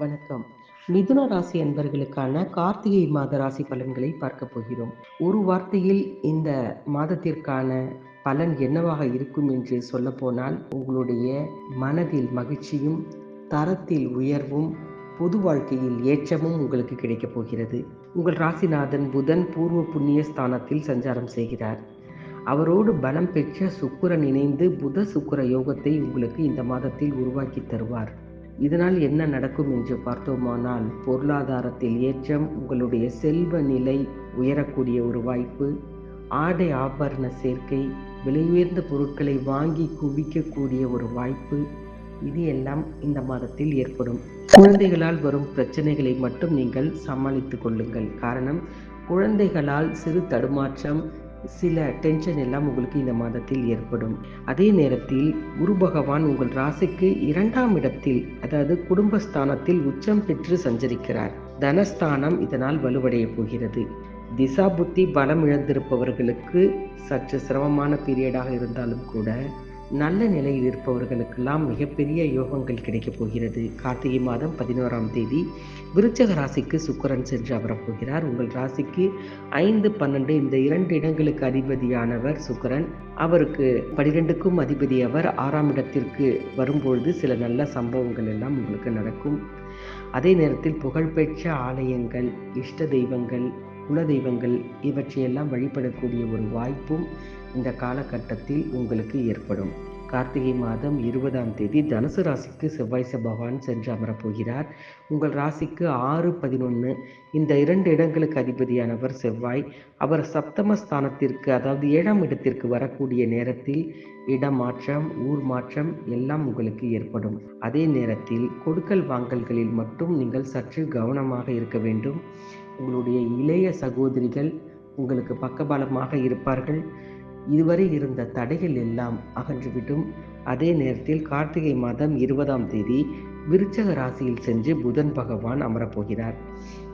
வணக்கம். மிதுன ராசி அன்பர்களுக்கான கார்த்திகை மாத ராசி பலன்களை பார்க்க போகிறோம். ஒரு வார்த்தையில் இந்த மாதத்திற்கான பலன் என்னவாக இருக்கும் என்று சொல்ல போனால் உங்களுடைய மனதில் மகிழ்ச்சியும் தரத்தில் உயர்வும் பொது வாழ்க்கையில் ஏற்றமும் உங்களுக்கு கிடைக்கப் போகிறது. உங்கள் ராசிநாதன் புதன் பூர்வ புண்ணிய ஸ்தானத்தில் சஞ்சாரம் செய்கிறார். அவரோடு பலம் பெற்ற சுக்கிரன் இணைந்து புத சுக்கிர யோகத்தை உங்களுக்கு இந்த மாதத்தில் உருவாக்கி தருவார். இதனால் என்ன நடக்கும் என்று பார்த்தோமானால் பொருளாதாரத்தில் ஏற்றம் உங்களுடைய செல்வ நிலை உயரக்கூடிய ஒரு வாய்ப்பு ஆடை ஆபரண சேர்க்கை விலை உயர்ந்த பொருட்களை வாங்கி குவிக்கக்கூடிய ஒரு வாய்ப்பு இது எல்லாம் இந்த மாதத்தில் ஏற்படும். குழந்தைகளால் வரும் பிரச்சனைகளை மட்டும் நீங்கள் சமாளித்துக் கொள்ளுங்கள். காரணம் குழந்தைகளால் சிறு தடுமாற்றம் சில டென்ஷன் எல்லாம் உங்களுக்கு இந்த மாதத்தில் ஏற்படும். அதே நேரத்தில் குரு பகவான் உங்கள் ராசிக்கு இரண்டாம் இடத்தில் அதாவது குடும்பஸ்தானத்தில் உச்சம் பெற்று சஞ்சரிக்கிறார். தனஸ்தானம் இதனால் வலுவடைய போகிறது. திசா புத்தி பலம் இழந்திருப்பவர்களுக்கு சற்று சிரமமான பீரியடாக இருந்தாலும் கூட நல்ல நிலையில் இருப்பவர்களுக்கெல்லாம் மிகப்பெரிய யோகங்கள் கிடைக்கப் போகிறது. கார்த்திகை மாதம் பதினோராம் தேதி விருச்சக ராசிக்கு சுக்கரன் சென்று அமரப்போகிறார். உங்கள் ராசிக்கு ஐந்து பன்னெண்டு இந்த இரண்டு இடங்களுக்கு அதிபதியானவர் சுக்கரன். அவருக்கு பனிரெண்டுக்கும் அதிபதி அவர். ஆறாம் இடத்திற்கு வரும்பொழுது சில நல்ல சம்பவங்கள் எல்லாம் உங்களுக்கு நடக்கும். அதே நேரத்தில் புகழ்பெற்ற ஆலயங்கள் இஷ்ட தெய்வங்கள் குல தெய்வங்கள் இவற்றையெல்லாம் வழிபடக்கூடிய ஒரு வாய்ப்பும் இந்த காலகட்டத்தில் உங்களுக்கு ஏற்படும். கார்த்திகை மாதம் இருபதாம் தேதி தனுசு ராசிக்கு செவ்வாய் பகவான் சென்று அமரப்போகிறார். உங்கள் ராசிக்கு ஆறு பதினொன்று இந்த இரண்டு இடங்களுக்கு அதிபதியானவர் செவ்வாய். அவர் சப்தம ஸ்தானத்திற்கு அதாவது ஏழாம் இடத்திற்கு வரக்கூடிய நேரத்தில் இடமாற்றம் ஊர் மாற்றம் எல்லாம் உங்களுக்கு ஏற்படும். அதே நேரத்தில் கொடுக்கல் வாங்கல்களில் மட்டும் நீங்கள் சற்று கவனமாக இருக்க வேண்டும். உங்களுடைய இளைய சகோதரிகள் உங்களுக்கு பக்கபலமாக இருப்பார்கள். இதுவரை இருந்த தடைகள் எல்லாம் அகன்றுவிடும். அதே நேரத்தில் கார்த்திகை மாதம் இருபதாம் தேதி விருச்சக ராசியில் சென்று புதன் பகவான் அமரப்போகிறார்.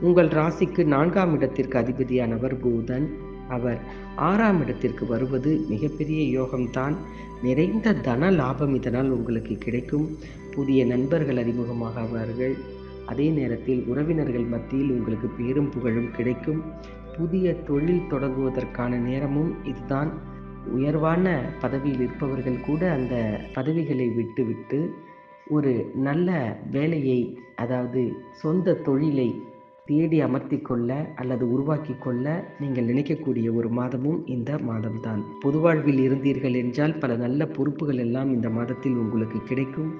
உங்கள் ராசிக்கு நான்காம் இடத்திற்கு அதிபதியானவர் புதன். அவர் ஆறாம் இடத்திற்கு வருவது மிகப்பெரிய யோகம்தான். நிறைந்த தன லாபம் இதனால் உங்களுக்கு கிடைக்கும். புதிய நண்பர்கள் அறிமுகமாகவார்கள். அதே நேரத்தில் உறவினர்கள் மத்தியில் உங்களுக்கு பேரும் புகழும் கிடைக்கும். புதிய தொழில் தொடங்குவதற்கான நேரமும் இதுதான். உயர்வான பதவியில் இருப்பவர்கள் கூட அந்த பதவிகளை விட்டுவிட்டு ஒரு நல்ல வேலையை அதாவது சொந்த தொழிலை தேடி அமர்த்தி கொள்ள அல்லது உருவாக்கி கொள்ள நீங்கள் நினைக்கக்கூடிய ஒரு மாதமும் இந்த மாதம்தான். பொதுவாழ்வில் இருந்தீர்கள் என்றால் பல நல்ல பொறுப்புகள் எல்லாம் இந்த மாதத்தில் உங்களுக்கு கிடைக்கும்.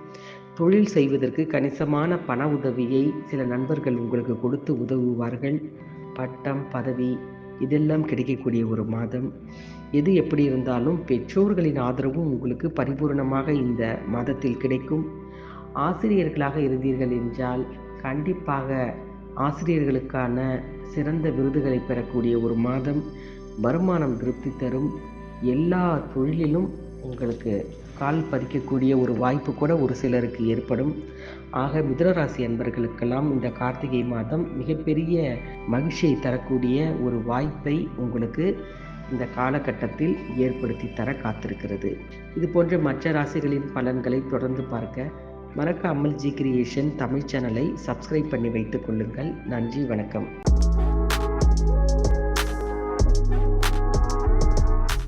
தொழில் செய்வதற்கு கணிசமான பண உதவியை சில நண்பர்கள் உங்களுக்கு கொடுத்து உதவுவார்கள். பட்டம் பதவி இதெல்லாம் கிடைக்கக்கூடிய ஒரு மாதம். எது எப்படி இருந்தாலும் பெற்றோர்களின் ஆதரவும் உங்களுக்கு பரிபூர்ணமாக இந்த மாதத்தில் கிடைக்கும். ஆசிரியர்களாக இருந்தீர்கள் என்றால் கண்டிப்பாக ஆசிரியர்களுக்கான சிறந்த விருதுகளை பெறக்கூடிய ஒரு மாதம். வருமானம் திருப்தி தரும். எல்லா தொழிலிலும் உங்களுக்கு கால் பதிக்கக்கூடிய ஒரு வாய்ப்பு கூட ஒரு சிலருக்கு ஏற்படும். ஆக மிதனராசி அன்பர்களுக்கெல்லாம் இந்த கார்த்திகை மாதம் மிகப்பெரிய மகிழ்ச்சியை தரக்கூடிய ஒரு வாய்ப்பை உங்களுக்கு இந்த காலகட்டத்தில் ஏற்படுத்தி தர காத்திருக்கிறது. இது போன்ற மற்ற ராசிகளின் பலன்களை தொடர்ந்து பார்க்க மறக்காமல் ஜி கிரியேஷன் தமிழ் சேனலை சப்ஸ்கிரைப் பண்ணி வைத்துக் கொள்ளுங்கள். நன்றி வணக்கம்.